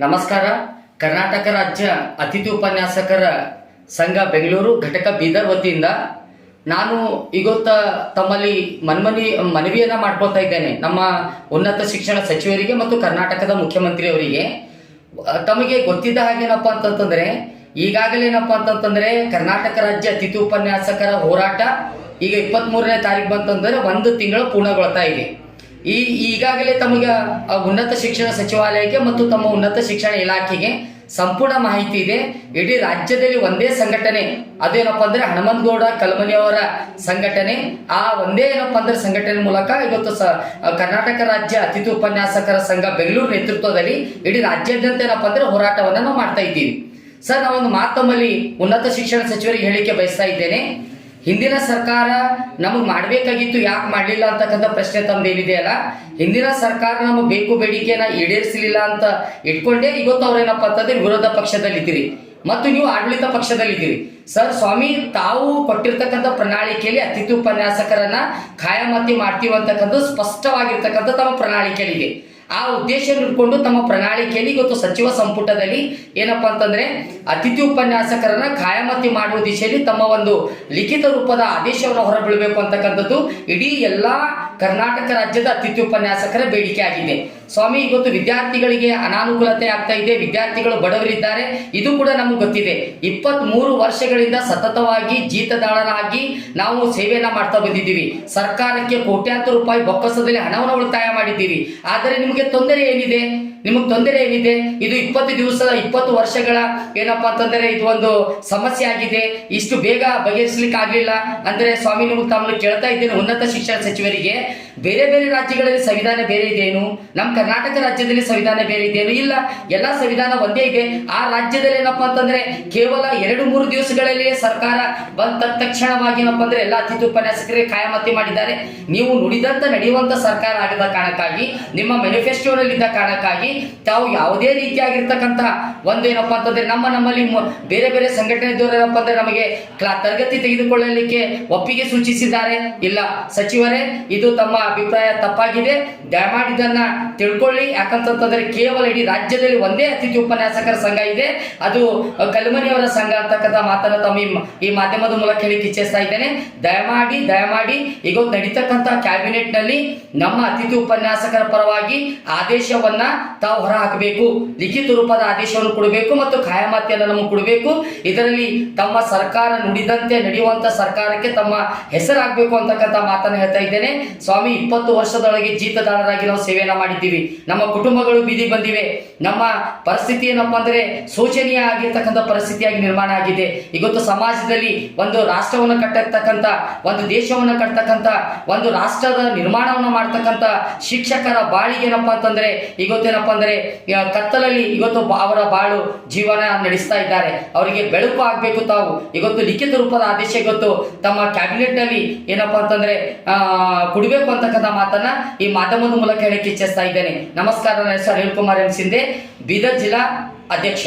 ನಮಸ್ಕಾರ. ಕರ್ನಾಟಕ ರಾಜ್ಯ ಅತಿಥಿ ಉಪನ್ಯಾಸಕರ ಸಂಘ ಬೆಂಗಳೂರು ಘಟಕ ಬೀದರ್ ವತಿಯಿಂದ ನಾನು ಇವತ್ತ ತಮ್ಮಲ್ಲಿ ಮನ್ಮನಿ, ಮನವಿಯನ್ನು ಮಾಡ್ಕೊಳ್ತಾ ಇದ್ದೇನೆ. ನಮ್ಮ ಉನ್ನತ ಶಿಕ್ಷಣ ಸಚಿವರಿಗೆ ಮತ್ತು ಕರ್ನಾಟಕದ ಮುಖ್ಯಮಂತ್ರಿಯವರಿಗೆ. ತಮಗೆ ಗೊತ್ತಿದ್ದ ಹಾಗೇನಪ್ಪ ಅಂತಂತಂದರೆ, ಈಗಾಗಲೇ ಏನಪ್ಪ ಅಂತಂತಂದ್ರೆ, ಕರ್ನಾಟಕ ರಾಜ್ಯ ಅತಿಥಿ ಉಪನ್ಯಾಸಕರ ಹೋರಾಟ ಈಗ ಇಪ್ಪತ್ತ್ ಮೂರನೇ ತಾರೀಕು ಬಂತಂದ್ರೆ ಒಂದು ತಿಂಗಳು ಪೂರ್ಣಗೊಳ್ತಾ ಇದೆ. ಈ ಈಗಾಗಲೇ ತಮಗೆ ಉನ್ನತ ಶಿಕ್ಷಣ ಸಚಿವಾಲಯಕ್ಕೆ ಮತ್ತು ತಮ್ಮ ಉನ್ನತ ಶಿಕ್ಷಣ ಇಲಾಖೆಗೆ ಸಂಪೂರ್ಣ ಮಾಹಿತಿ ಇದೆ. ಇಡೀ ರಾಜ್ಯದಲ್ಲಿ ಒಂದೇ ಸಂಘಟನೆ. ಅದೇನಪ್ಪ ಅಂದ್ರೆ ಹನುಮಂತಗೌಡ ಕಲ್ಮನಿ ಅವರ ಸಂಘಟನೆ. ಆ ಒಂದೇ ಏನಪ್ಪ ಅಂದ್ರೆ ಸಂಘಟನೆ ಮೂಲಕ ಇವತ್ತು ಕರ್ನಾಟಕ ರಾಜ್ಯ ಅತಿಥಿ ಉಪನ್ಯಾಸಕರ ಸಂಘ ಬೆಂಗಳೂರು ನೇತೃತ್ವದಲ್ಲಿ ಇಡೀ ರಾಜ್ಯಾದ್ಯಂತ ಏನಪ್ಪ ಅಂದ್ರೆ ಹೋರಾಟವನ್ನ ನಾವು ಮಾಡ್ತಾ ಇದ್ದೀವಿ. ಸರ್, ನಾವೊಂದು ಮಾತಮ್ಮಲ್ಲಿ ಉನ್ನತ ಶಿಕ್ಷಣ ಸಚಿವರಿಗೆ ಹೇಳಿಕೆ ಬಯಸ್ತಾ ಇದ್ದೇನೆ. ಹಿಂದಿನ ಸರ್ಕಾರ ನಮಗೆ ಮಾಡಬೇಕಾಗಿತ್ತು, ಯಾಕೆ ಮಾಡಲಿಲ್ಲ ಅಂತಕ್ಕಂಥ ಪ್ರಶ್ನೆ ತಮ್ದೇನಿದೆಯಲ್ಲ ಹಿಂದಿನ ಸರ್ಕಾರ ನಮಗೆ ಬೇಕು ಬೇಡಿಕೆನ ಈಡೇರಿಸಲಿಲ್ಲ ಅಂತ ಇಟ್ಕೊಂಡೇ ಇವತ್ತು ಅವ್ರೇನಪ್ಪ ಅಂತಂದ್ರೆ ವಿರೋಧ ಪಕ್ಷದಲ್ಲಿದ್ದೀರಿ. ಮತ್ತು ನೀವು ಆಡಳಿತ ಪಕ್ಷದಲ್ಲಿದ್ದೀರಿ. ಸರ್, ಸ್ವಾಮಿ, ತಾವು ಕೊಟ್ಟಿರ್ತಕ್ಕಂಥ ಪ್ರಣಾಳಿಕೆಯಲ್ಲಿ ಅತಿಥಿ ಉಪನ್ಯಾಸಕರನ್ನ ಖಾಯಮತಿ ಮಾಡ್ತೀವಿ ಅಂತಕ್ಕಂಥ ಸ್ಪಷ್ಟವಾಗಿರ್ತಕ್ಕಂಥ ತಮ್ಮ ಪ್ರಣಾಳಿಕೆಯಲ್ಲಿದೆ. ಆ ಉದ್ದೇಶ ಇಟ್ಕೊಂಡು ತಮ್ಮ ಪ್ರಣಾಳಿಕೆಯಲ್ಲಿ ಇವತ್ತು ಸಚಿವ ಸಂಪುಟದಲ್ಲಿ ಏನಪ್ಪ ಅಂತಂದ್ರೆ ಅತಿಥಿ ಉಪನ್ಯಾಸಕರನ್ನ ಖಾಯಮತಿ ಮಾಡುವ ದಿಶೆಯಲ್ಲಿ ತಮ್ಮ ಒಂದು ಲಿಖಿತ ರೂಪದ ಆದೇಶವನ್ನು ಹೊರಬೀಳಬೇಕು ಅಂತಕ್ಕಂಥದ್ದು. ಇಡೀ ಎಲ್ಲಾ ಕರ್ನಾಟಕ ರಾಜ್ಯದ ಅತಿಥಿ ಉಪನ್ಯಾಸಕರ ಬೇಡಿಕೆ ಆಗಿದೆ. ಸ್ವಾಮಿ, ಇವತ್ತು ವಿದ್ಯಾರ್ಥಿಗಳಿಗೆ ಅನಾನುಕೂಲತೆ ಆಗ್ತಾ ಇದೆ. ವಿದ್ಯಾರ್ಥಿಗಳು ಬಡವರಿದ್ದಾರೆ. ಇದು ಕೂಡ ನಮಗೆ ಗೊತ್ತಿದೆ. ಇಪ್ಪತ್ತ್ ವರ್ಷಗಳಿಂದ ಸತತವಾಗಿ ಜೀತದಾಳರಾಗಿ ನಾವು ಸೇವೆಯನ್ನ ಮಾಡ್ತಾ ಬಂದಿದ್ದೀವಿ. ಸರ್ಕಾರಕ್ಕೆ ಕೋಟ್ಯಾಂತರ ರೂಪಾಯಿ ಬೊಕ್ಕಸದಲ್ಲಿ ಹಣವನ್ನು ಉಳಿತಾಯ ಮಾಡಿದ್ದೀವಿ. ಆದರೆ ನಿಮಗೆ ತೊಂದರೆ ಏನಿದೆ? ನಿಮಗೆ ತೊಂದರೆ ಏನಿದೆ? ಇದು ಇಪ್ಪತ್ತು ದಿವಸ, ಇಪ್ಪತ್ತು ವರ್ಷಗಳ ಏನಪ್ಪಾ ಅಂತಂದ್ರೆ ಇದು ಒಂದು ಸಮಸ್ಯೆ ಆಗಿದೆ. ಇಷ್ಟು ಬೇಗ ಬಗೆಹರಿಸಲಿಕ್ಕೆ ಆಗ್ಲಿಲ್ಲ. ಅಂದ್ರೆ ಸ್ವಾಮಿ, ನಿಮಗೆ ತಮ್ಮನ್ನು ಕೇಳ್ತಾ ಇದ್ದೇನೆ ಉನ್ನತ ಶಿಕ್ಷಣ ಸಚಿವರಿಗೆ. ಬೇರೆ ಬೇರೆ ರಾಜ್ಯಗಳಲ್ಲಿ ಸಂವಿಧಾನ ಬೇರೆ ಇದೇನು ನಮ್ಮ ಕರ್ನಾಟಕ ರಾಜ್ಯದಲ್ಲಿ ಸಂವಿಧಾನ ಬೇರೆ ಇದೇನು ಇಲ್ಲ, ಎಲ್ಲ ಸಂವಿಧಾನ ಒಂದೇ ಇದೆ. ಆ ರಾಜ್ಯದಲ್ಲಿ ಏನಪ್ಪಾ ಅಂತಂದ್ರೆ ಕೇವಲ ಎರಡು ಮೂರು ದಿವಸಗಳಲ್ಲಿ ಸರ್ಕಾರ ಬಂದ ತಕ್ಷಣವಾಗಿ ಏನಪ್ಪಾ ಅಂದ್ರೆ ಎಲ್ಲ ಅತಿಥಿ ಉಪನ್ಯಾಸಕರಿಗೆ ಕಾಯಮತಿ ಮಾಡಿದ್ದಾರೆ. ನೀವು ನುಡಿದಂತ, ನಡೆಯುವಂತ ಸರ್ಕಾರ ಆಗದ ಕಾರಣಕ್ಕಾಗಿ, ನಿಮ್ಮ ಮ್ಯಾನಿಫೆಸ್ಟೋನಲ್ಲಿದ್ದ ಕಾರಣಕ್ಕಾಗಿ ತಾವು ಯಾವುದೇ ರೀತಿಯಾಗಿರ್ತಕ್ಕಂತಹ ಒಂದು ಏನಪ್ಪಾ ಅಂತಂದ್ರೆ ನಮ್ಮ ನಮ್ಮಲ್ಲಿ ಬೇರೆ ಬೇರೆ ಸಂಘಟನೆ ಏನಪ್ಪ ಅಂದ್ರೆ ನಮಗೆ ತರಗತಿ ತೆಗೆದುಕೊಳ್ಳಲಿಕ್ಕೆ ಒಪ್ಪಿಗೆ ಸೂಚಿಸಿದ್ದಾರೆ. ಇಲ್ಲ, ಸಚಿವರೇ, ಇದು ತಮ್ಮ ಅಭಿಪ್ರಾಯ ತಪ್ಪಾಗಿದೆ. ದಯಮಾಡಿ ಇದನ್ನ ತಿಳ್ಕೊಳ್ಳಿ. ಯಾಕಂತಂದ್ರೆ ಕೇವಲ ಇಡೀ ರಾಜ್ಯದಲ್ಲಿ ಒಂದೇ ಅತಿಥಿ ಉಪನ್ಯಾಸಕರ ಸಂಘ ಇದೆ. ಅದು ಕಲ್ಮನಿಯವರ ಸಂಘ ಅಂತಕ್ಕಂಥ ಮಾತನ್ನ ತಮ್ಮ ಈ ಮಾಧ್ಯಮದ ಮೂಲಕ ಹೇಳಿ ಇಚ್ಛಿಸ್ತಾ ಇದ್ದೇನೆ. ದಯಮಾಡಿ ದಯಮಾಡಿ ಈಗ ನಡೀತಕ್ಕಂತಹ ಕ್ಯಾಬಿನೆಟ್ನಲ್ಲಿ ನಮ್ಮ ಅತಿಥಿ ಉಪನ್ಯಾಸಕರ ಪರವಾಗಿ ಆದೇಶವನ್ನ ತಾವು ಹೊರ ಹಾಕಬೇಕು ಲಿಖಿತ ರೂಪದ ಆದೇಶವನ್ನು ಕೊಡಬೇಕು ಮತ್ತು ಖಾಯಮಾತಿಯನ್ನು ನಮಗೆ ಕೊಡಬೇಕು. ಇದರಲ್ಲಿ ತಮ್ಮ ಸರ್ಕಾರ ನುಡಿದಂತೆ ನಡೆಯುವಂತ ಸರ್ಕಾರಕ್ಕೆ ತಮ್ಮ ಹೆಸರಾಗಬೇಕು ಅಂತಕ್ಕಂಥ ಮಾತನ್ನು ಹೇಳ್ತಾ ಇದ್ದೇನೆ. ಸ್ವಾಮಿ, ಇಪ್ಪತ್ತು ವರ್ಷದೊಳಗೆ ಜೀತದಾರರಾಗಿ ನಾವು ಸೇವೆಯನ್ನ ಮಾಡಿದ್ದೀವಿ. ನಮ್ಮ ಕುಟುಂಬಗಳು ಬೀದಿ ಬಂದಿವೆ. ನಮ್ಮ ಪರಿಸ್ಥಿತಿ ಏನಪ್ಪಾ ಅಂದ್ರೆ ಶೋಚನೀಯ ಆಗಿರ್ತಕ್ಕಂಥ ಪರಿಸ್ಥಿತಿಯಾಗಿ ನಿರ್ಮಾಣ ಆಗಿದೆ. ಇವತ್ತು ಸಮಾಜದಲ್ಲಿ ಒಂದು ರಾಷ್ಟ್ರವನ್ನು ಕಟ್ಟಿರ್ತಕ್ಕಂಥ, ಒಂದು ದೇಶವನ್ನು ಕಟ್ಟತಕ್ಕಂಥ ಒಂದು ರಾಷ್ಟ್ರದ ನಿರ್ಮಾಣವನ್ನು ಮಾಡ್ತಕ್ಕಂಥ ಶಿಕ್ಷಕರ ಬಾಳಿಗೆ ಏನಪ್ಪಾ ಅಂತಂದ್ರೆ ಇವತ್ತೇನಪ್ಪಾ ಅಂದ್ರೆ ಆ, ಕತ್ತಲಲ್ಲಿ ಇವತ್ತು ಅವರ ಬಾಳು ಜೀವನ ನಡೆಸ್ತಾ ಇದ್ದಾರೆ. ಅವರಿಗೆ ಬೆಳಕು ಆಗ್ಬೇಕು ತಾವು. ಇವತ್ತು ಲಿಖಿತ ರೂಪದ ಆದೇಶ ಇವತ್ತು ತಮ್ಮ ಕ್ಯಾಬಿನೆಟ್ನಲ್ಲಿ ಏನಪ್ಪಾ ಅಂತಂದ್ರೆ ಆ ಕೊಡಬೇಕು ಅಂತಕ್ಕಂಥ ಮಾತನ್ನ ಈ ಮಾಧ್ಯಮದ ಮೂಲಕ ಹೇಳಕ್ಕೆ ಇಚ್ಛಿಸ್ತಾ ಇದ್ದೇನೆ. ನಮಸ್ಕಾರ ನನ್ನ ಹೆಸರು ಅನಿಲ್ ಕುಮಾರ್ ಎಂ. ಸಿಂಧೆ. ಬೀದರ್ ಜಿಲ್ಲಾ ಅಧ್ಯಕ್ಷ.